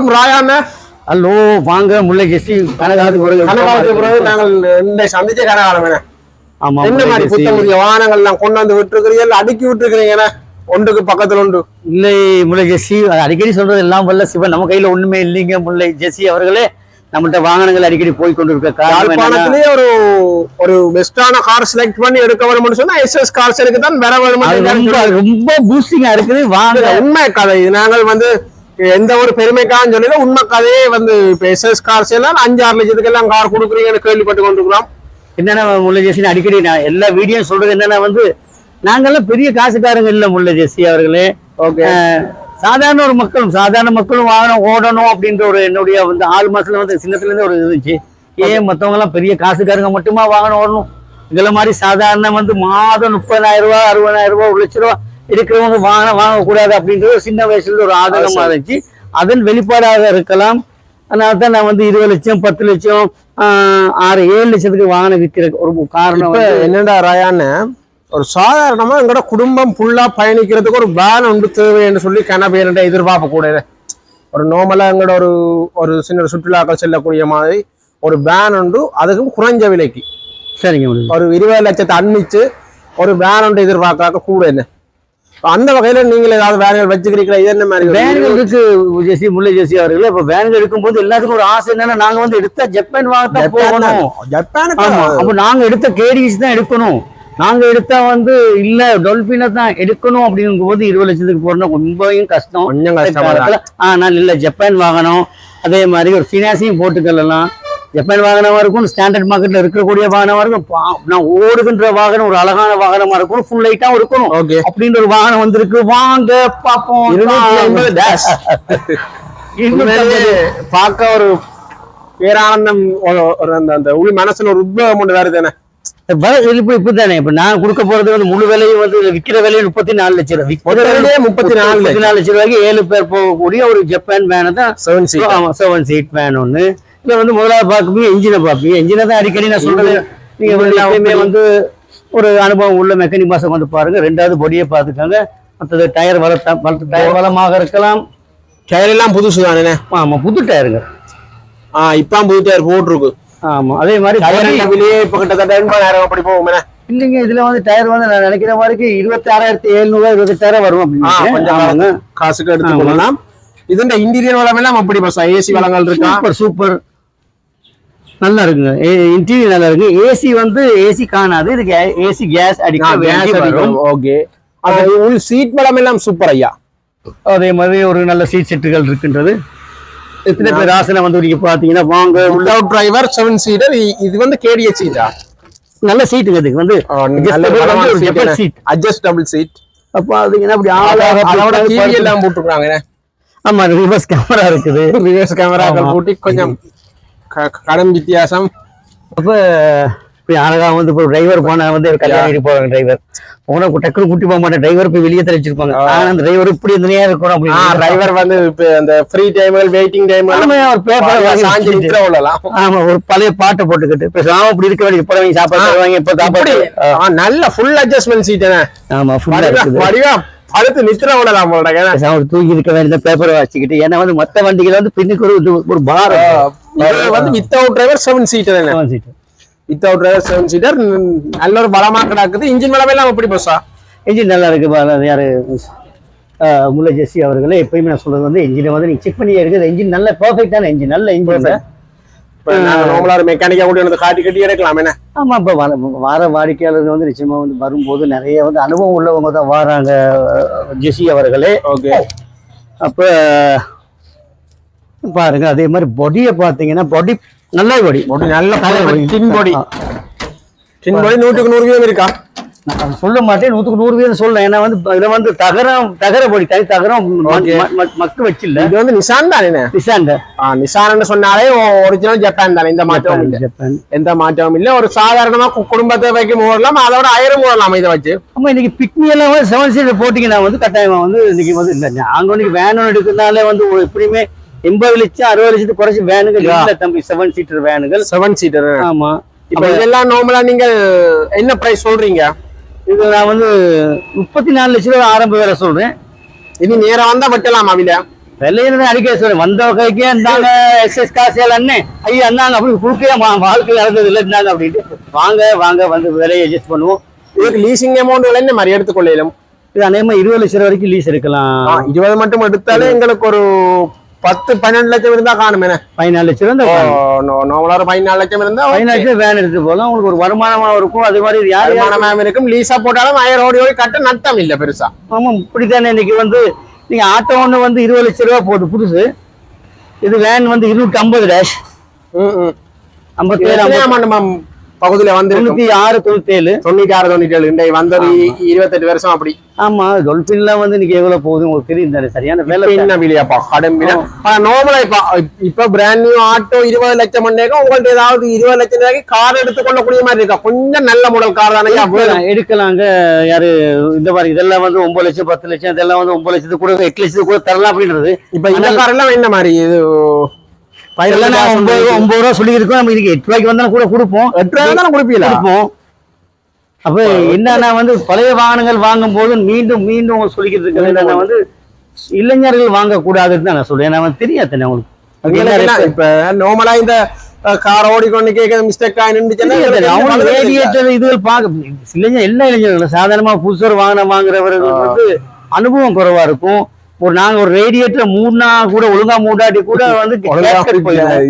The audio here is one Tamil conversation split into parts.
வணக்கம் ராயாண்ண ஹலோ வாங்க முல்லை ஜெஸ்ஸி கனகாலத்துக்கு பிறகு கனகாலத்துக்கு பிறகு நாங்கள் இந்த சந்திச்ச கனகாலம் என்ன? ஆமா என்ன முல்லை மாதிரி ஜெஸ்ஸி. புத்தம் புதிய வாகனங்கள் எல்லாம் கொண்டு வந்து விட்டுருக்கிறீங்க? அடுக்கி விட்டுருக்கிறீங்க என்ன? ஒன்றுக்கு பக்கத்துல முல்லை அடிக்கடி சொல்றது எல்லாம் வல்ல சிவன். நம்ம கையில ஒண்ணுமே இல்லைங்க முல்லை ஜெஸ்ஸி அவர்களே. நம்மள்ட்ட வாகனங்கள் அடிக்கடி போய் யாழ்ப்பாணத்திலேயே ஒரு ஒரு பெஸ்டான கார் செலக்ட் பண்ணி எடுக்க வேணும்னு சொன்னா எஸ்எஸ் கார்ஸ் எடுக்க தான் வர அது ரொம்ப பூஸ்டிங்கா இருக்குது. வாங்க. உண்மை கதை. இது நாங்கள் வந்து எந்த ஒரு பெருமைக்காக சொல்லல உண்மை கதையே வந்து இப்ப எஸ்எஸ் கார்ஸ் எல்லாம் அஞ்சு ஆறு லட்சத்துக்கு எல்லாம் கார் கொடுக்குறீங்கன்னு கேள்விப்பட்டு கொண்டிருக்கிறோம். என்னன்னா முல்லை ஜெஸ்ஸி அடிக்கடி நான் எல்லா வீடியோ சொல்றது என்னன்னா வந்து நாங்கெல்லாம் பெரிய காசுக்காரங்க இல்ல முல்லை ஜெஸ்ஸி அவர்களே. ஓகே சாதாரண ஒரு மக்களும் சாதாரண மக்களும் வாகனம் ஓடணும் அப்படின்ற ஒரு என்னுடைய வந்து ஆறு மாசத்துல வந்து சின்னத்துல இருந்து ஒரு இருந்துச்சு. ஏன் மத்தவங்க எல்லாம் பெரிய காசுக்காரங்க மட்டுமா வாகனம் ஓடணும்? இதுல மாதிரி சாதாரண வந்து மாதம் முப்பதாயிரம் ரூபாய் அறுபதாயிரம் ரூபாய் ஒரு லட்ச ரூபாய் இருக்கிறவங்க வாகனம் வாங்கக்கூடாது அப்படின்றது சின்ன வயசுல ஒரு ஆதங்கமா இருந்துச்சு. அதன் வெளிப்பாடாக இருக்கலாம். அதனால தான் நான் வந்து இருபது லட்சம் பத்து லட்சம் ஆறு ஏழு லட்சத்துக்கு வாகனம் விற்கிற ஒரு காரணம் என்னடா ராயான்னு ஒரு சாதாரணமா எங்கட குடும்பம் ஃபுல்லா பயணிக்கிறதுக்கு ஒரு வேன் ஒன்று தேவைன்னு சொல்லி கனபேரண்ட எதிர்பார்க்க கூடாது ஒரு நார்மலா எங்கட ஒரு ஒரு சின்ன சுற்றுலாக்கள் செல்லக்கூடிய மாதிரி ஒரு வேன் உண்டு அதுக்கும் குறைஞ்ச விலைக்கு. சரிங்க. ஒரு இருபது லட்சத்தை அன்னிச்சு ஒரு வேன் ஒன்று எதிர்பார்க்க கூட என்ன அந்த வகையில நீங்க ஏதாவது வேன்கள் வச்சுக்கிறீங்களா? இது என்ன மாதிரி? ஒரு- வேன்கள் இருக்கு ஜெசி முல்லை ஜெசி அவர்கள். இப்ப வேன்கள் எடுக்கும்போது எல்லாத்துக்கும் ஒரு ஆசை என்னன்னா நாங்க வந்து எடுத்தா ஜப்பான் வாங்கத்தான் போகணும். ஜப்பானுக்கு அப்ப நாங்க எடுத்த கேடிஸ் தான் எடுக்கணும். நாங்க எடுத்தா வந்து இல்ல டொல்பினை தான் எடுக்கணும் அப்படிங்கும் போது இருபது லட்சத்துக்கு போறோம்னா ரொம்பவும் கஷ்டம். கொஞ்சம் கஷ்டமா. ஆனால் இல்ல ஜப்பான் வாகனம் அதே மாதிரி ஒரு ஃபினான்ஸையும் போட்டுக்கலாம் ஜப்பான் வாகனமா இருக்கும் ஸ்டாண்டர்ட் மார்க்கெட்ல இருக்கக்கூடிய வாகனமா இருக்கும். நான் ஓடுகின்ற வாகனம் ஒரு அழகான வாகனமா இருக்கும் ஃபுல் லைட்டா இருக்கணும். ஓகே அப்படின்ற ஒரு வாகனம் வந்திருக்கு. வாங்க உண்மையிலேயே பார்க்க ஒரு பேரானந்தம் ஒரு- அந்த அந்த உள் மனசுல ஒரு உத்வேகம் ஒன்று வருது என்ன இப்ப இப்பதானே இப்ப நான் கொடுக்க போறது வந்து முழு விலையும் வந்து விக்கிற விலையும் முப்பத்தி நாலு லட்சம் ரூபாய். விலையே முப்பத்தி நாலு முப்பத்தி நாலு லட்சம் ரூபாய்க்கு ஏழு பேர் போகக்கூடிய ஒரு ஜப்பான் வேனை தான் செவன் சீட் ஆமா செவன் சீட் வேன் ஒண்ணு. இல்ல வந்து முதலாவது பார்க்கும்போது இன்ஜினை பார்ப்பீங்க. இன்ஜினை தான் அடிக்கடி நான் சொல்றது. நீங்க வந்து அப்படி. வந்து ஒரு அனுபவம் உள்ள மெக்கானிக் மாசம் வந்து பாருங்க. ரெண்டாவது பொடியை பார்த்துக்கோங்க. மற்றது டயர் வளர்த்தா வளர்த்த டயர் வளமாக இருக்கலாம். டயர் எல்லாம் புதுசு தானே ஆமா புது டயருங்க ஆ இப்ப புது டயர் போட்டிருக்கு. ஆமா அதே மாதிரி இப்ப கிட்டத்தட்ட எண்பதாயிரம் அப்படி போகும்? இல்லைங்க இதுல வந்து டயர் வந்து நான் நினைக்கிற மாதிரி இருபத்தி ஆறாயிரத்தி எழுநூறு இருபத்தெட்டாயிரம் வரும் அப்படின்னு. காசுக்கு எடுத்துக்கொள்ளலாம். இதுண்ட இன்டீரியர் வளம் எல்லாம் அப்படி ஏசி வளங்கள் இருக்கா? சூப்பர் சூப்பர் நல்லா இருக்குங்க இன்டீரியர் நல்லா இருக்கு ஏசி வந்து ஏசி காணாது. இதுக்கு ஏசி கேஸ் அடிக்க வேண்டி வரும். ஓகே உள் சீட் வளம் எல்லாம் சூப்பர் ஐயா. அதே மாதிரி ஒரு நல்ல சீட் செட்டுகள் இருக்கின்றது. எத்தனை பேர் ஆசனம் வந்து நீங்க பாத்தீங்கன்னா வாங்க வித்தவுட் டிரைவர் செவன் சீட்டர் இது வந்து கேடிஎச் சீட்டா நல்ல சீட்டுங்க இதுக்கு வந்து. சீட் அட்ஜஸ்டபிள் சீட் அப்ப அதுங்கன்னா அப்படி ஆளாக அதோட டிவி எல்லாம் போட்டுருக்காங்க. ஆமா ரிவர்ஸ் கேமரா இருக்குது. ரிவர்ஸ் ஆமா. போட்டு கொஞ்சம் கடன் வித்தியாசம். அப்ப இப்படி அழகா வந்து இப்போ டிரைவர் போனா வந்து கல்யாணம் போறாங்க டிரைவர் போனா டக்குனு கூட்டி போக மாட்டேன். டிரைவர் போய் வெளியே தள்ளிச்சிருப்பாங்க. ஆனா அந்த டிரைவர் இப்படி நேரம் இருக்கணும் அப்படின்னு. டிரைவர் வந்து இப்ப அந்த ஃப்ரீ டைம்கள் வெயிட்டிங் டைம் ஒரு பேப்பர் சாஞ்சி நிற்கிற விடலாம் ஆமா ஒரு பழைய பாட்டை போட்டுக்கிட்டு. பேசாம இப்படி இருக்க வேண்டிய இப்ப வாங்கி சாப்பாடு தருவாங்க இப்ப சாப்பாடு நல்ல ஃபுல் அட்ஜஸ்ட்மெண்ட் சீட் என்ன ஆமா ஃபுல்லா வடிவா இருக்குது. வடிவா படுத்து நித்திர விடலாம் தூங்கி இருக்க வேண்டிய பேப்பரை வச்சுக்கிட்டு. ஏன்னா வந்து மத்த வண்டிகள் வந்து பின்னுக்கு ஒரு ஒரு பார் இது வந்து வித்தவுட் டிரைவர் செவன் சீட்டர் என்ன வித்தவுட் டிரைவர் செவன் சீட்டர் நல்ல ஒரு பலமா கிடக்குது. இன்ஜின் பலம் எல்லாம் எப்படி பஸ்ஸா இன்ஜின் நல்லா இருக்கு யாரு முல்லை ஜெஸ்ஸி அவர்களே எப்பயுமே நான் சொல்றது வந்து இன்ஜினை வந்து நீங்க செக் பண்ணி எடுக்குது இன்ஜின் நல்ல பெர்ஃபெக்டான இன்ஜின் நல்ல இன்ஜின் இப்ப நாங்க நார்மலா ஒரு மெக்கானிக்கா கூட வந்து காட்டி கட்டி எடுக்கலாம் என்ன? ஆமா இப்ப வர வார வாடிக்கையாளர்கள் வந்து நிச்சயமா வந்து வரும்போது நிறைய வந்து அனுபவம் உள்ளவங்க தான் வராங்க ஜெசி அவர்களே. ஓகே அப்ப பாருங்க அதே மாதிரி பொடியை பார்த்தீங்கன்னா பொடி நல்ல பொடி பொடி நல்ல பொடி டின் பொடி நூற்றுக்கு நூறு வீதம் இருக்கா? நான் சொல்ல மாட்டேன் நூத்துக்கு நூறு வீதம் சொல்றேன். ஏன்னா வந்து இதுல வந்து தகரம் தகர பொடி தனி தகரம் மக்கு வச்சில்ல. இது வந்து நிசான் தானே நிசாந்த நிசான் சொன்னாலே ஒரிஜினல் ஜப்பான் தானே. இந்த மாற்றமும் ஜப்பான் எந்த மாற்றமும் இல்ல. ஒரு சாதாரணமா குடும்பத்தை வைக்கும் போடலாம் அதோட ஆயிரம் போடலாம் இதை வச்சு. ஆமா இன்னைக்கு பிக்னி எல்லாம் செவன் சீட்டர் போட்டீங்கன்னா வந்து கட்டாயமா வந்து இன்னைக்கு வந்து இல்ல. நாங்க இன்னைக்கு வேன் எடுக்கிறதுனால வந்து எப்படியுமே எண்பது லட்சம் அறுபது லட்சத்துக்கு குறைச்சி வேனுகள். இல்ல தம்பி செவன் சீட்டர் வேனுகள். செவன் சீட்டர் ஆமா. இப்ப இதெல்லாம் நார்மலா நீங்க என்ன பிரைஸ் சொல்றீங்க? இது நான் வந்து முப்பத்தி நாலு லட்சம் ரூபாய் ஆரம்ப வேலை சொல்றேன். இது நேரா வந்தா வெட்டலாமா வில? வெள்ளையில அடிக்க சொல்றேன். வந்த கைக்கே இருந்தாங்க எஸ்எஸ் காசியல் அண்ணன் ஐயா அண்ணாங்க அப்படி குறுக்கே வாழ்க்கை நடந்தது இல்லை இருந்தாங்க அப்படின்ட்டு. வாங்க வாங்க வந்து விலையை அட்ஜஸ்ட் பண்ணுவோம். இதுக்கு லீசிங் அமௌண்ட் என்ன மாதிரி எடுத்துக்கொள்ளலாம் இது அநேகமா இருபது லட்சம் ரூபா வரைக்கும் லீஸ் எடுக்கலாம். இருபது மட்டும் எடுத்தாலே எங்களுக்கு ஒரு பத்து பன்னெண்டு லட்சம் இருந்தா காணும் என்ன? பதினாலு லட்சம் இந்த நார்மலா ஒரு பதினாலு லட்சம் இருந்தா பதினாலு லட்சம் வேன் எடுத்து போகலாம் உங்களுக்கு ஒரு வருமானமா இருக்கும். அது மாதிரி வருமானம் இருக்கும். லீஸா போட்டாலும் ஆயிரம் ஓடி ஓடி கட்ட நட்டம் இல்ல பெருசா. ஆமா இப்படித்தானே இன்னைக்கு வந்து நீங்க ஆட்டோ ஒண்ணு வந்து இருபது லட்சம் ரூபா போகுது புதுசு. இது வேன் வந்து இருநூத்தி ஐம்பது டேஷ். ஐம்பத்தேழு பகுதியில வந்து தொண்ணூத்தி ஆறு தொண்ணூத்தி ஏழு தொண்ணூத்தி ஆறு தொண்ணூத்தி ஏழு இன்றைக்கு வந்தது இ- இருபத்தெட்டு வருஷம் அப்படி. ஆமா டொல்பின்லாம் வந்து இன்னைக்கு எவ்வளவு போகுது உங்களுக்கு தெரியும்? தானே சரியான வேலை என்ன விலையாப்பா கடம்பில. நார்மலா இப்ப இப்ப பிராண்ட் நியூ ஆட்டோ இருபது லட்சம் பண்ணேக்க உங்கள்ட்ட ஏதாவது இருபது லட்சம் ரூபாய்க்கு கார் எடுத்துக்கொள்ளக்கூடிய மாதிரி இருக்கா? கொஞ்சம் நல்ல மாடல் கார் தானே எடுக்கலாம், எடுக்கலாங்க. யாரு இந்த மாதிரி இதெல்லாம் வந்து ஒன்பது லட்சம் பத்து லட்சம் இதெல்லாம் வந்து ஒன்பது லட்சத்துக்கு கூட எட்டு லட்சத்துக்கு கூட தரலாம் அப்படின்றது. இப்ப இந்த கார் எல்லாம் என்ன மாதிரி? இது ஒன்பது ஒன்பது ரூபா சொல்லியிருக்கோம். நம்ம எட்டு ரூபாய்க்கு வந்தாலும் கூட கொடுப்போம். எட்டு ரூபாய் தானே கொடுப்பீங்களா? கொடுப்போம். அப்ப என்னன்னா வந்து பழைய வாகனங்கள் வாங்கும் போது மீண்டும் மீண்டும் சொல்லிக்கிட்டு இருக்கிறது. வந்து இளைஞர்கள் வாங்கக்கூடாதுன்னு தான் நான் சொல்றேன். வந்து தெரியாது உங்களுக்கு இப்ப நார்மலா இந்த கார் ஓடிக்கொண்டு கேட்க மிஸ்டேக் இதுகள் பார்க்க இளைஞர் எல்லா இளைஞர்களும் சாதாரணமா புதுசா ஒரு வாகனம் வாங்குறவர்கள் வந்து அனுபவம் குறைவா இருக்கும். ஒரு நாங்க ஒரு ரேடியேட்டர் மூடினா கூட ஒழுங்கா மூடாட்டி கூட வந்து.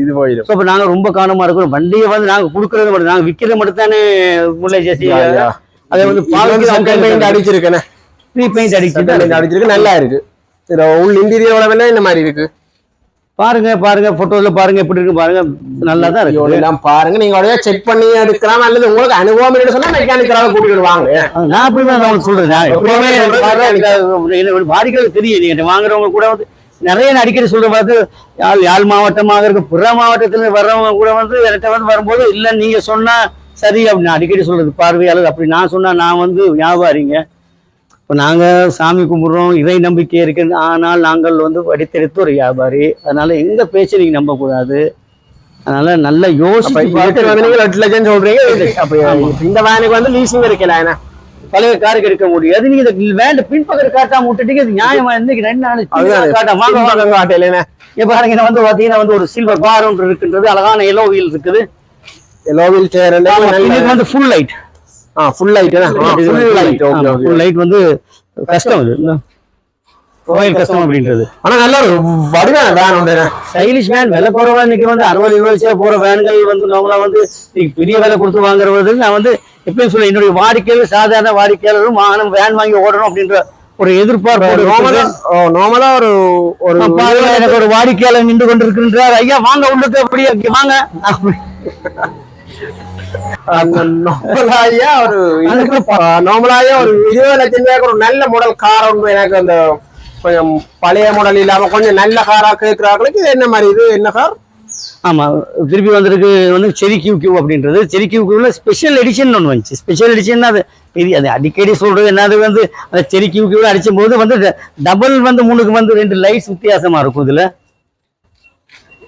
இது போயிடும். நாங்க ரொம்ப கவனமா இருக்கிறோம் வண்டியை வந்து நாங்க கொடுக்கறது மட்டும் நாங்க விக்கிறது மட்டும் தானே முல்லை ஜெசி அதை வந்து பெயிண்ட் அடிச்சிருக்கேன் ப்ரீ பெயிண்ட் அடிச்சு அடிச்சிருக்கு நல்லா இருக்கு. உள் இன்டீரியர் இந்த மாதிரி இருக்கு. பாருங்க பாருங்க போட்டோல பாருங்க எப்படி இருக்கு பாருங்க. நல்லா தான் இருக்கு. எல்லாம் பாருங்க. நீங்க உடனே செக் பண்ணி எடுக்கலாம். அல்லது உங்களுக்கு அனுபவம் இல்லைன்னு சொன்னா மெக்கானிக்கலாக கூட்டிட்டு வாங்க. நான் அப்படி தான் உங்களுக்கு சொல்றேன். வாடிக்கையாளர் தெரியும் நீங்க வாங்குறவங்க கூட வந்து நிறைய நான் அடிக்கடி சொல்ற பார்த்து யாழ் யாழ் மாவட்டமாக இருக்கும். பிற மாவட்டத்துல வர்றவங்க கூட வந்து என்கிட்ட வந்து வரும்போது இல்ல நீங்க சொன்னா சரி அப்படி நான் அடிக்கடி சொல்றது. பார்வையாளர் அப்படி நான் சொன்னா நான் வந்து வியாபாரிங்க. இப்போ நாங்க சாமி கும்பிடுறோம் இறை நம்பிக்கை இருக்குது ஆனால் நாங்கள் வந்து வடித்தெடுத்த ஒரு வியாபாரி. அதனால எங்க பேச்சை நீங்க நம்பக்கூடாது. அதனால நல்லா யோசிச்சு வந்து நீங்க எட்டு லட்சம் சொல்றீங்க இந்த வேனுக்கு வந்து லீசிங் இருக்கல என்ன? பழைய காருக்கு எடுக்க முடியாது நீங்க இந்த வேண்ட பின்பக்கம் காட்டாம விட்டுட்டீங்க இது நியாயமா? இன்னைக்கு ரெண்டு நாள் காட்டாம வாங்க வாங்க. பின்பக்கம் காட்டையில என்ன? இங்க பாருங்க இது வந்து பாத்தீங்கன்னா வந்து ஒரு சில்வர் பார் ஒன்று இருக்கின்றது அழகான எல்லோ வீல் இருக்குது. லோவில் சேர் இதுக்கு வந்து full light full light full light okay full light வந்து கஷ்டம் இது. கஷ்டம் அப்படின்றது. ஆனா நல்ல ஒரு வடிவான வேன்? ஸ்டைலிஷ் வேன் விலை குறைவா இன்னைக்கு வந்து அறுபது இருபது போற வேன்கள் வந்து நார்மலா வந்து பெரிய விலை கொடுத்து வாங்குறது நான் வந்து எப்பயும் சொல்ல என்னுடைய வாடிக்கையாளர் சாதாரண வாடிக்கையாளரும் வாகனம் வேன் வாங்கி ஓடணும் அப்படின்ற ஒரு எதிர்பார்ப்பு நார்மலா ஒரு ஒரு எனக்கு ஒரு வாடிக்கையாளர் நின்று கொண்டிருக்கின்றார். ஐயா வாங்க உள்ளுக்கு அப்படியே வாங்க. அந்த நார்மலாயா ஒரு நார்மலாயா ஒரு இருபது லட்சம் ரூபாய்க்கு ஒரு நல்ல மாடல் கார் ஒன்று எனக்கு அந்த கொஞ்சம் பழைய மாடல் இல்லாம கொஞ்சம் நல்ல காரா கேட்கிறாங்களுக்கு என்ன மாதிரி இது? என்ன கார் ஆமா திருப்பி வந்திருக்கு வந்து செரி கியூ கியூ அப்படின்றது. செரி கியூ கியூல ஸ்பெஷல் எடிஷன் ஒன்று வந்துச்சு. ஸ்பெஷல் எடிஷன் அது பெரிய அது அடிக்கடி சொல்றது என்னது வந்து அந்த செரி கியூ கியூல அடிச்சும் போது வந்து டபுள் வந்து மூணுக்கு வந்து ரெண்டு லைட்ஸ் வித்தியாசமா இருக்கும் இதுல.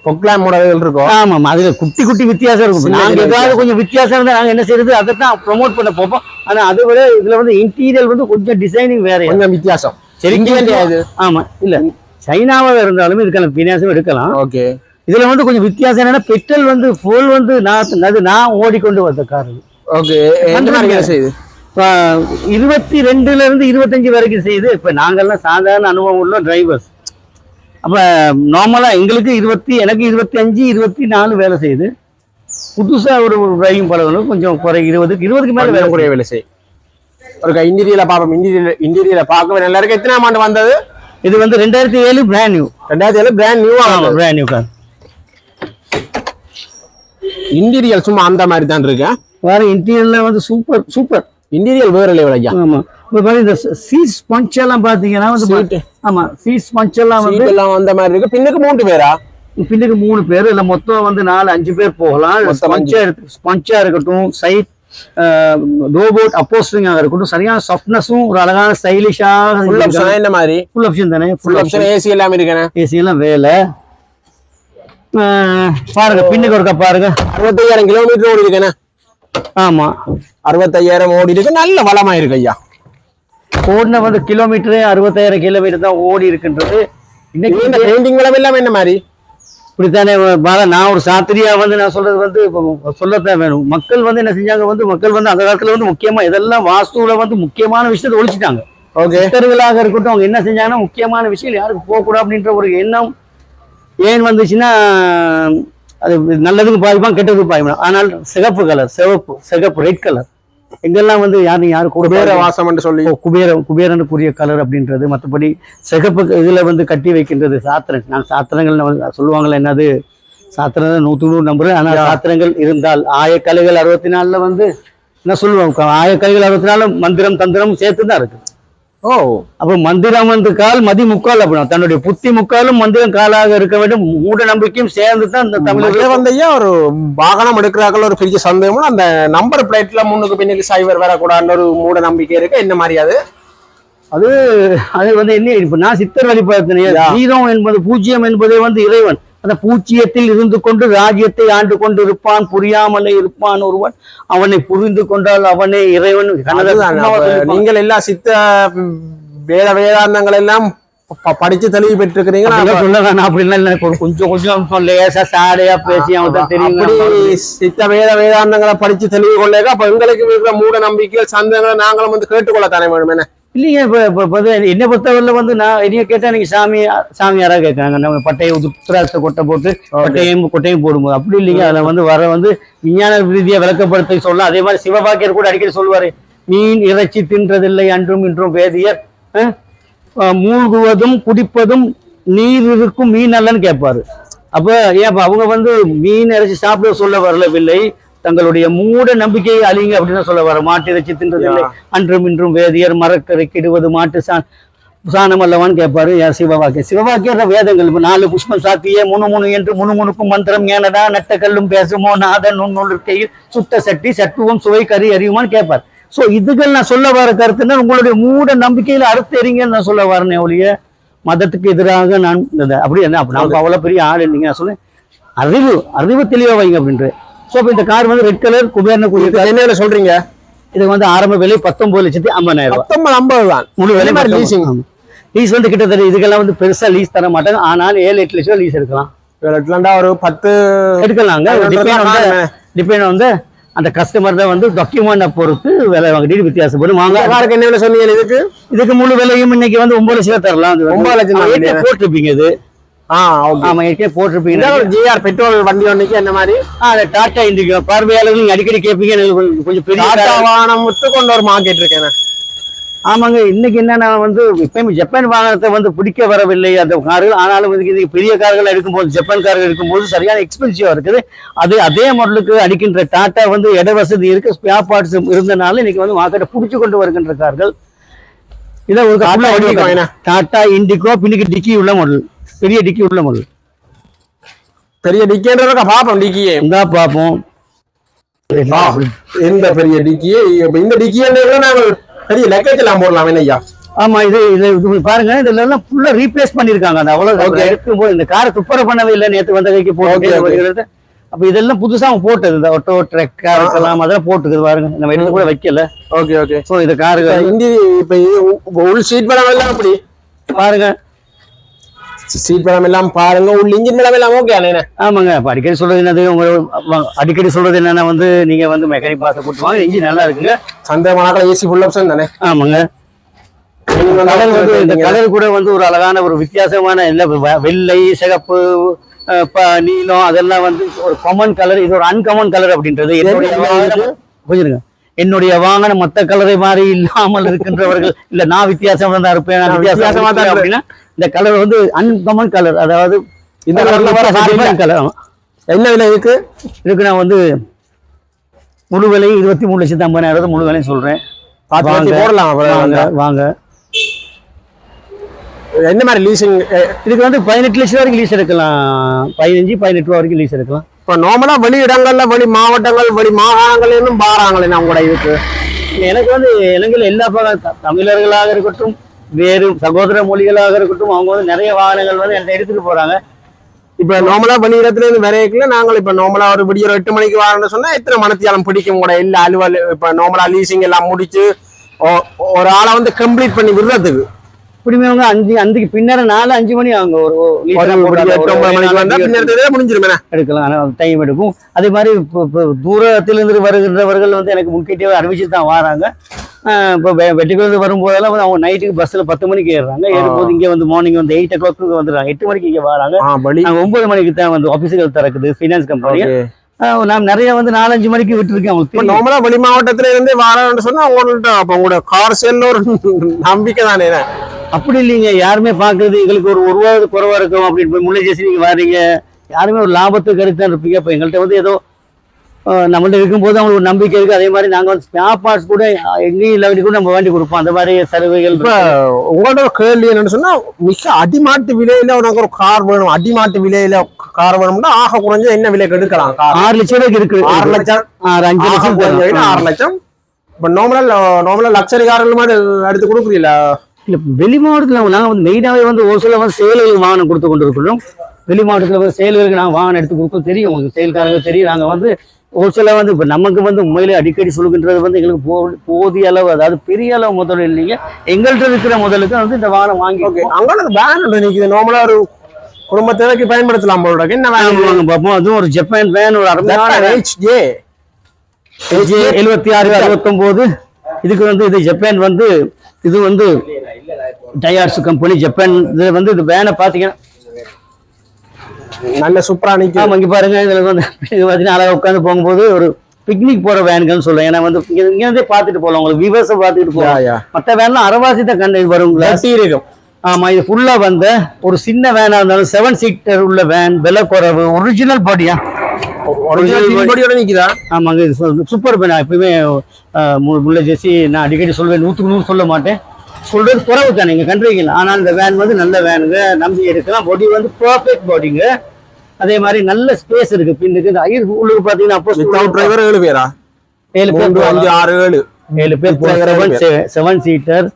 பொக்லான் மாடல்கள் இருக்கும். ஆமாம் அதுல குட்டி குட்டி வித்தியாசம் இருக்கும். சின்ன நாங்க சின்ன ஏதாவது கொஞ்சம் வித்தியாசம் இருந்தா நாங்க என்ன செய்யறது அதை தான் ப்ரோமோட் பண்ண போப்போம் ஆனா அதை விட இதுல வந்து இன்டீரியர் வந்து கொஞ்சம் டிசைனிங் வேற. கொஞ்சம் வித்தியாசம். சரி ஆமா இல்ல. சைனாவா இருந்தாலும் இதுக்கான விநியாசம் எடுக்கலாம். ஓகே. இதுல வந்து கொஞ்சம் வித்தியாசம் என்னன்னா பெட்ரோல் வந்து ஃபுல் வந்து நான் அது நான் ஓடிக்கொண்டு வந்த கார். ஓகே. இப்ப இருபத்தி ரெண்டுல இருந்து இருபத்தஞ்சு வரைக்கும் செய்யுது இப்ப நாங்கெல்லாம் சாதாரண அனுபவம் உள்ள டிரைவர்ஸ் அப்ப நார்மலா எங்களுக்கு இருபத்தி எனக்கு இருபத்தி அஞ்சு இருபத்தி நாலு வேலை செய்யுது. புதுசா ஒரு டிரைவிங் பழகணும் கொஞ்சம் குறை இருபதுக்கு இருபதுக்கு மேல வேலை கூடிய வேலை செய் ஒரு இன்டீரியல பாப்போம் இன்டீரியல் இன்டீரியல பார்க்கவே நல்லா இருக்கு எத்தனை ஆண்டு வந்தது? இது வந்து ரெண்டாயிரத்தி ஏழு பிராண்ட் நியூ ரெண்டாயிரத்தி ஏழு பிராண்ட் நியூ ஆமா பிராண்ட் நியூ கார் இன்டீரியல் சும்மா அந்த மாதிரி தான் இருக்கு. வேற இன்டீரியர்ல வந்து சூப்பர் சூப்பர் இன்டீரியல் வேற லெவல் ஐயா. ஆமா. இப்ப பாருங்க இந்த சீட்ஸ் பஞ்ச் எல்லாம் பாத்தீங்கன்னா வந்து Seat. ஆமா சீட்ஸ் பஞ்ச் எல்லாம் வந்து எல்லாம் அந்த மாதிரி இருக்கு. பின்னுக்கு மூன்று பேரா? பின்னுக்கு மூணு பேர். இல்ல மொத்தம் வந்து நாலு அஞ்சு பேர் போகலாம். இருக்கு ஸ்பஞ்சா இருக்கட்டும் சைட் ரோபோட் அப்போஸ்டிங்காக இருக்கட்டும் சரியான சாஃப்ட்னஸும் ஒரு அழகான ஸ்டைலிஷாக ஃபுல் ஆப்ஷன் என்ன மாதிரி? ஃபுல் ஆப்ஷன் தானே? ஃபுல் ஆப்ஷன் ஏசி எல்லாமே இருக்கேன். ஏசி எல்லாம் வேலை. பாருங்க பின்னுக்கு ஒருக்கா பாருங்க. அறுபத்தையாயிரம் கிலோமீட்டர் ஓடி இருக்கேன். ஆமா. அறுபத்தையாயிரம் ஓடி இருக்கு. நல்ல வளமா இருக்கு ஐயா. ஓடின வந்து கிலோமீட்டரே அறுபத்தாயிரம் கிலோமீட்டர் தான் ஓடி இருக்கின்றது. இன்னைக்கு இந்த பெயிண்டிங் விளவு எல்லாம் என்ன மாதிரி? இப்படித்தானே பாலா நான் ஒரு சாத்திரியா வந்து நான் சொல்றது வந்து சொல்லத்தான் வேணும். மக்கள் வந்து என்ன செஞ்சாங்க வந்து மக்கள் வந்து அந்த காலத்துல வந்து முக்கியமா இதெல்லாம் வாஸ்துல வந்து முக்கியமான விஷயத்தை ஒழிச்சிட்டாங்க. ஓகே. சித்தர்களாக இருக்கட்டும் அவங்க என்ன செஞ்சாங்கன்னா முக்கியமான விஷயம் யாருக்கு போகக்கூடாது அப்படின்ற ஒரு எண்ணம் ஏன் வந்துச்சுன்னா அது நல்லதுக்கு பாதிப்பான் கெட்டதுக்கு பாதிப்பான் ஆனால் சிகப்பு கலர் சிவப்பு சிகப்பு ரெட் கலர் எங்கெல்லாம் வந்து யாரும் யாரும் குபேர வாசம் சொல்லி. ஓ, குபேர குபேரனுக்குரிய கலர் அப்படின்றது. மற்றபடி சிகப்பு இதுல வந்து கட்டி வைக்கின்றது சாத்திரம் நான் சாத்திரங்கள் வந்து சொல்லுவாங்கல்ல என்னது? சாத்திரம் நூற்று நூறு நம்புறேன் ஆனால் சாத்திரங்கள் இருந்தால் ஆயக்கலைகள் அறுபத்தி நாலுல வந்து என்ன சொல்லுவாங்க? ஆயக்கலைகள் அறுபத்தி நாலு மந்திரம் தந்திரம் சேர்த்து தான் இருக்கு. ஓ. அப்ப மந்திரம் வந்து கால் மதி முக்கால் அப்படின்னா தன்னுடைய புத்தி முக்காலும் மந்திரம் காலாக இருக்க வேண்டும். மூட நம்பிக்கையும் சேர்ந்து தான் இந்த தமிழர்கள் வந்து ஐயா ஒரு வாகனம் எடுக்கிறார்கள் ஒரு பெரிய சந்தேகம் அந்த நம்பர் பிளேட்ல முன்னுக்கு பின்னுக்கு சைவர் வரக்கூடாதுன்னு ஒரு மூட நம்பிக்கை இருக்கு. என்ன மாதிரி அது? அது அது வந்து என்ன இப்ப நான் சித்தர் வழிபாட்டினேன் யா. கீதம் என்பது பூஜ்ஜியம் என்பதே வந்து இறைவன். அந்த பூஜ்ஜியத்தில் இருந்து கொண்டு ராஜ்யத்தை ஆண்டு கொண்டு இருப்பான் புரியாமலே இருப்பான் ஒருவன். அவனை புரிந்து கொண்டால் அவனே இறைவன். நீங்கள் எல்லாம் சித்த வேத வேதாந்தங்கள் எல்லாம் படிச்சு தெளிவு பெற்றிருக்கிறீங்க அப்படிலாம் சொல்ல வேணாம். அப்படிலாம் இல்லை. ஒரு கொஞ்சம் கொஞ்சம் லேசா சாடையா பேசி அவன் தெரியும் சித்த வேத வேதாந்தங்களை படிச்சு தெளிவு கொள்ளேங்க அப்ப எங்களுக்கு இருக்கிற மூட நம்பிக்கைகள் சந்தேகங்களை நாங்களும் வந்து கேட்டுக்கொள்ள தானே வேணும் என்ன? இல்லைங்க இப்ப இப்ப வந்து என்னை பொறுத்தவரையில வந்து நான் என்னைய கேட்டா நீங்க சாமி சாமியாரா கேட்கறாங்க நம்ம பட்டையை உத்ராட்ச கொட்டை போட்டு கொட்டையும் கொட்டையும் போடும்போது அப்படி இல்லைங்க அதுல வந்து வர வந்து விஞ்ஞான ரீதியா விளக்கப்படுத்த சொல்லலாம் அதே மாதிரி சிவபாக்கியர் கூட அடிக்கடி சொல்லுவாரு மீன் இறைச்சி தின்றதில்லை அன்றும் இன்றும் வேதியர் மூழ்குவதும் குடிப்பதும் நீர் இருக்கும் மீன் அல்லன்னு கேட்பாரு. அப்ப ஏன் அவங்க வந்து மீன் இறைச்சி சாப்பிட சொல்ல வரவில்லை தங்களுடைய மூட நம்பிக்கையை அழிங்க அப்படின்னு சொல்ல வர. மாட்டு இறைச்சி தின்றதில்லை. அன்றும் இன்றும் வேதியர் மரக்கரை கிடுவது மாட்டு சா சாணம் அல்லவான்னு கேட்பாரு. யார் சிவவாக்கியம் சிவவாக்கியர் வேதங்கள். இப்ப நாலு புஷ்பம் சாத்தியே முணு முணு என்று முணுமுணுக்கும் மந்திரம் ஏனடா? நட்ட கல்லும் பேசுமோ? நாத நுண்ணுள்கையில் சுத்த சட்டி சட்டுவம் சுவை கறி அறியுமான்னு கேட்பார். சோ இதுகள் நான் சொல்ல வர கருத்துன்னா உங்களுடைய மூட நம்பிக்கையில அறுத்து எறிங்கன்னு நான் சொல்ல வரேனே ஒழிய மதத்துக்கு எதிராக நான் அப்படி என்ன? நம்ம அவ்வளவு பெரிய ஆள் இல்லைங்க. நான் சொன்னேன் அறிவு அறிவு தெளிவா வைங்க அப்படின்ட்டு. ஸோ இப்போ இந்த கார் வந்து ரெட் கலர் குபேரனுக்குரிய இது கார். என்ன சொல்றீங்க? இது வந்து ஆரம்ப விலை பத்தொன்பது லட்சத்தி ஐம்பதாயிரம் பத்தொன்பது ஐம்பது தான் முழு விலை leasing? லீஸ் வந்து கிட்டத்தட்ட இதுக்கெல்லாம் வந்து பெருசா லீஸ் தர மாட்டாங்க. ஆனால் ஏழு எட்டு லட்சம் லீஸ் எடுக்கலாம். எட்லாண்டா ஒரு பத்து எடுக்கலாங்க டிபெண்ட் வந்து. டிபெண்ட் வந்து அந்த கஸ்டமர் தான் வந்து டாக்குமெண்ட்டை பொறுத்து விலை வாங்கிட்டு வித்தியாசப்படும் வாங்க. இந்த காருக்கு என்ன விலை சொன்னீங்க இதுக்கு? இதுக்கு முழு விலையும் இன்னைக்கு வந்து ஒன்பது லட்சம் தரலாம். ஒன்பது லட்சம் போட்டிருப்பீங்க இது. ஆமா ஏற்கனவே போட்டிருப்பீங்க. ஜிஆர் பெட்ரோல் வண்டி ஒன்றைக்கு என்ன மாதிரி? அந்த டாடா இண்டிகோ பார்வையாளர்கள் நீங்க அடிக்கடி கேட்பீங்க எனக்கு கொஞ்சம் பெரிய வித்து கொண்ட ஒரு மார்க்கெட் இருக்கேன். ஆமாங்க இன்னைக்கு என்னன்னா வந்து இப்பயும் ஜப்பான் வாகனத்தை வந்து பிடிக்க வரவில்லை அந்த கார்கள். ஆனாலும் இது பெரிய கார்கள் எடுக்கும்போது ஜப்பான் கார்கள் எடுக்கும்போது சரியான எக்ஸ்பென்சிவா இருக்குது. அது அதே மாடலுக்கு அடிக்கின்ற டாட்டா வந்து இட வசதி இருக்கு ஸ்பேர் பார்ட்ஸ் இருந்தனால இன்னைக்கு வந்து மார்க்கெட்டை பிடிச்சு கொண்டு வருகின்ற கார்கள். இதை ஒரு? டாட்டா இண்டிகோ பின்னுக்கு டிக்கி உள்ள மாடல் பெரிய டிக்கி உள்ள மாடல் பெரிய டிக்கின்றத பாப்போம் டிக்கியே இந்தா பார்ப்போம் எந்த பெரிய டிக்கியே இந்த டிக்கியே நாங்கள் பெரிய லக்கேஜ் எல்லாம் போடலாம் ஐயா? ஆமா இது இது பாருங்க இதுல எல்லாம் ஃபுல்லா ரீப்ளேஸ் பண்ணிருக்காங்க. அந்த அவ்வளவு. எடுக்கும்போது இந்த காரை துப்புரவு பண்ணவே இல்லை நேத்து வந்த கைக்கு. போட்டு அப்ப இதெல்லாம் புதுசா அவங்க போட்டது. இந்த ஆட்டோ ட்ரக்கா இருக்கலாம் அதெல்லாம் போட்டுக்குது பாருங்க. நம்ம எடுத்து கூட வைக்கல. ஓகே ஓகே சோ இந்த காரு இந்தி இப்ப உள் சீட் எல்லாம் அப்படி பாருங்க. சீட் படம் எல்லாம் பாருங்க உள் இன்ஜின் படம் எல்லாம் ஓகே அண்ணே ஆமாங்க. அப்ப அடிக்கடி சொல்றது என்னது? உங்க அடிக்கடி சொல்றது என்னன்னா வந்து நீங்க வந்து மெக்கானிக் பாச கூட்டு வாங்க இன்ஜின் நல்லா இருக்குங்க. சந்தேகமான ஏசி ஃபுல் ஆப்ஷன் தானே? ஆமாங்க. இந்த கலர் கூட வந்து ஒரு அழகான ஒரு வித்தியாசமான வெ- வெள்ளை சிகப்பு நீலம் அதெல்லாம் வந்து ஒரு காமன் கலர் இது ஒரு அன்காமன் கலர் அப்படின்றது. என்னுடைய என்ன புரியுதுங்க என்னுடைய வாகனம் மத்த கலரை மாதிரி இல்லாமல் இருக்கின்றவர்கள். இல்ல நான் வித்தியாசமா தான் இருப்பேன் வித்தியாசமா தான் அப்படின்னா இந்த கலர் வந்து அன்காமன் கலர் அதாவது இந்த கலர்ல கலர் என்ன விலை இருக்கு? இதுக்கு நான் வந்து முழு விலை இருபத்தி மூணு லட்சத்தி ஐம்பதாயிரம் முழு விலையும் சொல்றேன். பார்த்து போடலாம் வாங்க வாங்க. என்ன மாதிரி லீசிங் இதுக்கு வந்து பதினெட்டு லட்சம் வரைக்கும் லீஸ் எடுக்கலாம். பதினஞ்சு பதினெட்டு ரூபா வரைக்கும் லீஸ் எடுக்கலாம். இப்ப நார்மலா வெளி இடங்கள்ல வெளி மாவட்டங்கள் வெளி மாகாணங்கள் இன்னும் பாறாங்களே நம்ம கூட இதுக்கு. எனக்கு வந்து இலங்கையில் எல்லா பக்கம் தமிழர்களாக இருக்கட்டும் வேறு சகோதர மொழிகளாக இருக்கட்டும் அவங்க வந்து நிறைய வாகனங்கள் வந்து என்கிட்ட எடுத்துட்டு போறாங்க. இப்ப நார்மலா வெளி இடத்துல இருந்து விரைக்கல நாங்கள் இப்ப நார்மலா ஒரு விடிய எட்டு மணிக்கு வரணும்னு சொன்னா எத்தனை மணத்தியாலம் பிடிக்கும் கூட? இல்ல அலுவல் இப்ப நார்மலா லீசிங் எல்லாம் முடிச்சு ஒரு ஆளை வந்து கம்ப்ளீட் பண்ணி விடுறதுக்கு. அவங்க அஞ்சு அஞ்சுக்கு பின்னர நாலு அஞ்சு மணி அவங்க ஒரு முடிஞ்சிருமே எடுக்கலாம். ஆனால் டைம் எடுக்கும். அதே மாதிரி தூரத்திலிருந்து வருகின்றவர்கள் வந்து எனக்கு முன்கூட்டியே அறிவிச்சு தான் வராங்க. இப்போ வெட்டிக்கிலிருந்து வரும்போதெல்லாம் வந்து அவங்க நைட்டுக்கு பஸ்ஸில் பத்து மணிக்கு ஏறுறாங்க. ஏறும்போது இங்கே வந்து மார்னிங் வந்து எயிட் ஓ கிளாக்கு வந்துடுறாங்க எட்டு மணிக்கு இங்கே வராங்க. நாங்கள் ஒன்பது மணிக்கு தான் வந்து ஆஃபீஸுகள் திறக்குது ஃபைனான்ஸ் கம்பெனி. நான் நிறைய வந்து நாலஞ்சு மணிக்கு விட்டுருக்கேன் தெரியும். நார்மலா வெளி மாவட்டத்துல இருந்து வரேன்னு சொன்னா உங்கள்ட்ட அப்ப உங்களோட கார் சேல்ல ஒரு நம்பிக்கை தானே அப்படி இல்லைங்க யாருமே பார்க்கறது எங்களுக்கு ஒரு ஒரு ரூபா குறைவா இருக்கும் அப்படின்னு போய் ஜெசி நீங்க வாரீங்க. யாருமே ஒரு லாபத்துக்கு கருத்தான் இருப்பீங்க. இப்போ எங்கள்கிட்ட வந்து ஏதோ நம்மள்ட்ட இருக்கும்போது அவங்களுக்கு ஒரு நம்பிக்கை இருக்கு. அதே மாதிரி நாங்க வந்து ஸ்பேர் பார்ட்ஸ் கூட எங்கேயும் இல்லாட்டி கூட நம்ம வாங்கி கொடுப்போம். அந்த மாதிரி சலுகைகள் இப்ப உங்களோட கேள்வி என்னன்னு சொன்னா மிக அடிமாட்டு விலையில உனக்கு ஒரு கார் வேணும். அடிமாட்டு விலையில கார் வேணும்னா ஆக குறைஞ்ச என்ன விலைக்கு எடுக்கலாம் ஆறு லட்சம் ரூபாய்க்கு இருக்கு. ஆறு லட்சம்? அஞ்சு லட்சம். ஆறு லட்சம்? இப்ப நார்மலா நார்மலா லக்ஸரி கார்கள் மாதிரி எடுத்து கொடுக்குறீல இல்ல வெளி மாவட்டத்தில் நாங்கள் வந்து மெயினாகவே வந்து ஒரு சில வந்து செயல்களுக்கு வாகனம் கொடுத்து கொண்டு இருக்கிறோம் வெளி மாவட்டத்தில் வந்து செயல்களுக்கு நாங்கள் வாகனம் எடுத்து கொடுக்க தெரியும். உங்களுக்கு செயல்காரங்க தெரியும். நாங்கள் வந்து ஒரு சில வந்து இப்போ நமக்கு வந்து உண்மையிலே அடிக்கடி சொல்லுகின்றது வந்து எங்களுக்கு போ போதிய அளவு அதாவது பெரிய அளவு முதல் இல்லைங்க. எங்கள்கிட்ட இருக்கிற முதலுக்கு வந்து இந்த வாகனம் வாங்கி அங்கே வேன் நிக்குது. நார்மலா ஒரு குடும்ப தேவைக்கு பயன்படுத்தலாம் போல என்ன வேன் வாங்க பார்ப்போம் அதுவும் ஒரு ஜப்பான் வேன் ஒரு அருமையான ஹெச்ஜே எழுபத்தி ஆறு அறுபத்தொம்போது. இதுக்கு வந்து இது ஜப்பான் வந்து இது வந்து டயார்ஸ் கம்பெனி ஜப்பான் இது வந்து இது வேனை பார்த்தீங்கன்னா நல்ல சூப்பரா நிக்குது. ஆமா இங்க பாருங்க இதுல வந்து இது பார்த்தீங்கன்னா அழகா உட்காந்து போகும்போது ஒரு பிக்னிக் போற வேன்கள்னு சொல்லுவேன் ஏன்னா வந்து இங்க இங்க இருந்தே பார்த்துட்டு போகலாம் உங்களுக்கு விவசாயம் பார்த்துட்டு யா போகலாம் மற்ற வேன்லாம் அரைவாசி தான் கண்டு வருங்களா இருக்கும் ஆமா இது ஃபுல்லா வந்த ஒரு சின்ன வேனா இருந்தாலும் செவன் சீட்டர் உள்ள வேன் விலை குறைவு ஒரிஜினல் பாடியா ஒரிஜினல் நிக்குதா? ஆமாங்க இது சூப்பர் பேனா எப்பயுமே முல்லை ஜெசி நான் அடிக்கடி சொல்வேன் நூற்றுக்கு நூறு சொல்ல மாட்டேன். சொல்றது குறைவு தானே நீங்கள் கண்டுவீங்க ஆனால் இந்த வேன் வந்து நல்ல வேனுங்க நம்பி எடுக்கலாம். பாடி வந்து பர்ஃபெக்ட் பாடிங்க அதே மாதிரி நல்ல ஸ்பேஸ் இருக்கு. பின்னுக்கு இந்த ஐயர் உள்ளுக்கு பார்த்தீங்கன்னா அப்போ டிரைவர் ஏழு பேரா? ஏழு பேர் அஞ்சு ஆறு ஏழு. ஏழு பேர் செவன் சீட்டர்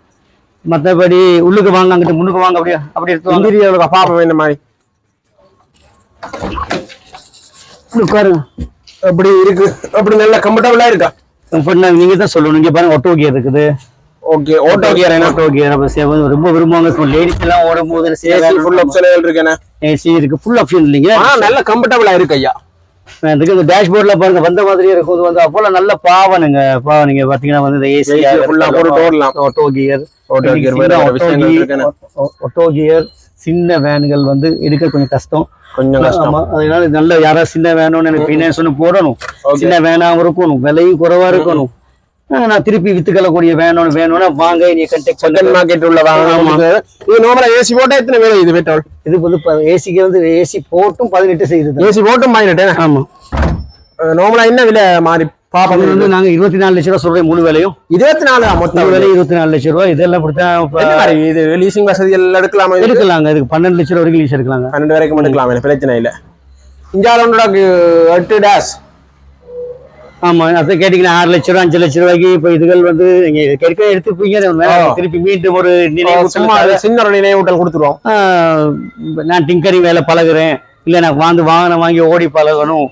மற்றபடி உள்ளுக்கு வாங்க அங்கிட்டு முன்னுக்கு வாங்க அப்படியே அப்படி எடுத்து இன்டீரியர் பாப்போம் இந்த மாதிரி. உட்காருங்க. அப்படி இருக்கு. அப்படி நல்ல கம்ஃபர்டபுளா இருக்கா? கம்ஃபர்ட்னா நீங்க தான் சொல்லணும். இங்க பாருங்க ஒட்டோ கியர் இருக்குது. Okay auto gear auto gear அப்ப சேவை ரொம்ப விரும்புவாங்க. லேடிஸ் எல்லாம் ஓடும் போது ஏசி ஃபுல் ஆப்ஷன்கள் இருக்கு என்ன? ஏசி இருக்கு ஃபுல் ஆப்ஷன் இல்லைங்க. நல்ல கம்ஃபர்டபுளா இருக்கு ஐயா. அதுக்கு இந்த டேஷ்போர்ட்ல பாருங்க வந்த மாதிரியே இருக்கும். வந்து அப்போல நல்ல பாவனுங்க பாவனிங்க. பாத்தீங்கன்னா வந்து இந்த ஏசி ஆ போட்டு ஓடலாம். Auto gear auto gear auto gear சின்ன வேன்கள் வந்து எடுக்க கொஞ்சம் கஷ்டம். கொஞ்சம் அதனால நல்ல யாராவது சின்ன வேணும்னு எனக்கு ஃபைனான்ஸ் ஒன்று போடணும். சின்ன வேனாவும் இருக்கணும். விலையும் குறைவா இருக்கணும். நான் திருப்பி வித்துக்கொள்ளக்கூடிய வேணும் வேணும்னா வாங்க நீ கண்டெக்ட் செகண்ட் மார்க்கெட் உள்ள வாங்க. இது நார்மலா ஏசி போட்டா எத்தனை வேலை இது பெட்ரோல் இது வந்து ஏசிக்கு வந்து ஏசி போட்டும் பதினெட்டு செய்யுது ஏசி போட்டும் பதினெட்டு ஆமா. நார்மலா என்ன விலை மாறி பாப்போம் வந்து நாங்க இருபத்தி நாலு லட்ச ரூபா சொல்றேன் முழு விலையும். இருபத்தி நாலு மொத்தம் முழு விலை இருபத்தி நாலு லட்ச ரூபா. இதெல்லாம் மாதிரி இது லீசிங் வசதி எல்லாம் எடுக்கலாமா? எடுக்கலாங்க. இதுக்கு பன்னெண்டு லட்ச ரூபா வரைக்கும் லீஸ் எடுக்கலாங்க. பன்னெண்டு வரைக்கும் எடுக்கலாம் பிரச்சனை இல்லை. இந்தியாவில் எட்டு டேஷ் ஆமா அதை கேட்டீங்கன்னா ஆறு லட்ச ரூபா அஞ்சு லட்ச ரூபாய்க்கு இப்ப இதுகள் வந்து நீங்க கேட்க எடுத்துப்பீங்க. திருப்பி மீண்டும் ஒரு நினைவு சின்ன ஒரு நினைவூட்டல் கொடுத்துருவோம். நான் டிங்கரிங் வேலை பழகுறேன். இல்லை நான் வந்து வாகனம் வாங்கி ஓடி பழகணும்.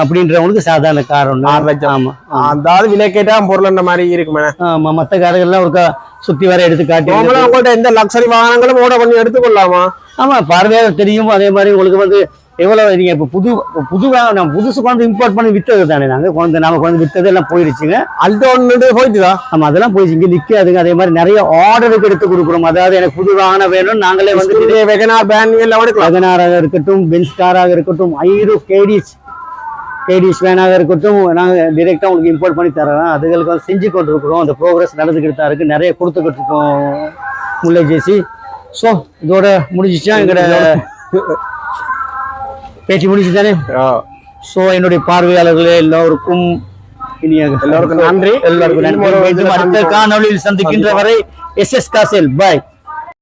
அப்படின்றவங்களுக்கு சாதாரண கார் ஒன்று ஆறு லட்சம். ஆமா அதாவது விலை கேட்டா பொருள் மாதிரி இருக்குமே. ஆமா மற்ற கார்கள்லாம் ஒரு சுத்தி வர எடுத்து காட்டி நார்மலா உங்கள்ட்ட எந்த லக்ஸரி வாகனங்களும் ஓட பண்ணி எடுத்துக்கொள்ளலாமா ஆமா பார்வையாளர் தெரியும். அதே மாதிரி உங்களுக்கு வந்து எவ்வளவு நீங்க இப்ப புது புது வாகனம் நம்ம புதுசு கொண்டு இம்போர்ட் பண்ணி வித்தது தானே நாங்க? குழந்தை நாம குழந்தை வித்தது எல்லாம் போயிடுச்சுங்க அல்டோ ஒன்று போயிட்டுதா? ஆமா அதெல்லாம் போயிடுச்சு இங்க நிக்காதுங்க. அதே மாதிரி நிறைய ஆர்டருக்கு எடுத்து கொடுக்குறோம். அதாவது எனக்கு புது வாகனம் வேணும் நாங்களே வந்து வெகனார் எடுக்கலாம். வகனாராக இருக்கட்டும் பென்ஸ் காராக இருக்கட்டும் ஐரு கேடிஸ் கேடிஸ் வேனாக இருக்கட்டும் நாங்கள் டிரெக்டாக உங்களுக்கு இம்போர்ட் பண்ணி தரோம் அதுகளுக்கு வந்து செஞ்சு கொண்டிருக்கிறோம். அந்த ப்ரோக்ரஸ் நடந்துக்கிட்டு தான் இருக்குது நிறைய கொடுத்துக்கிட்டு இருக்கோம். முல்லை ஜேசி ஸோ இதோட முடிஞ்சிச்சா? எங்களோட பேச்சு தானே ஸோ என்னுடைய பார்வையாளர்களே எல்லோருக்கும் எல்லோருக்கும் நன்றி. எல்லாருக்கும் நன்றி. அடுத்த. காணொளியில் சந்திக்கின்ற வரை எஸ் எஸ் காசேல். பாய்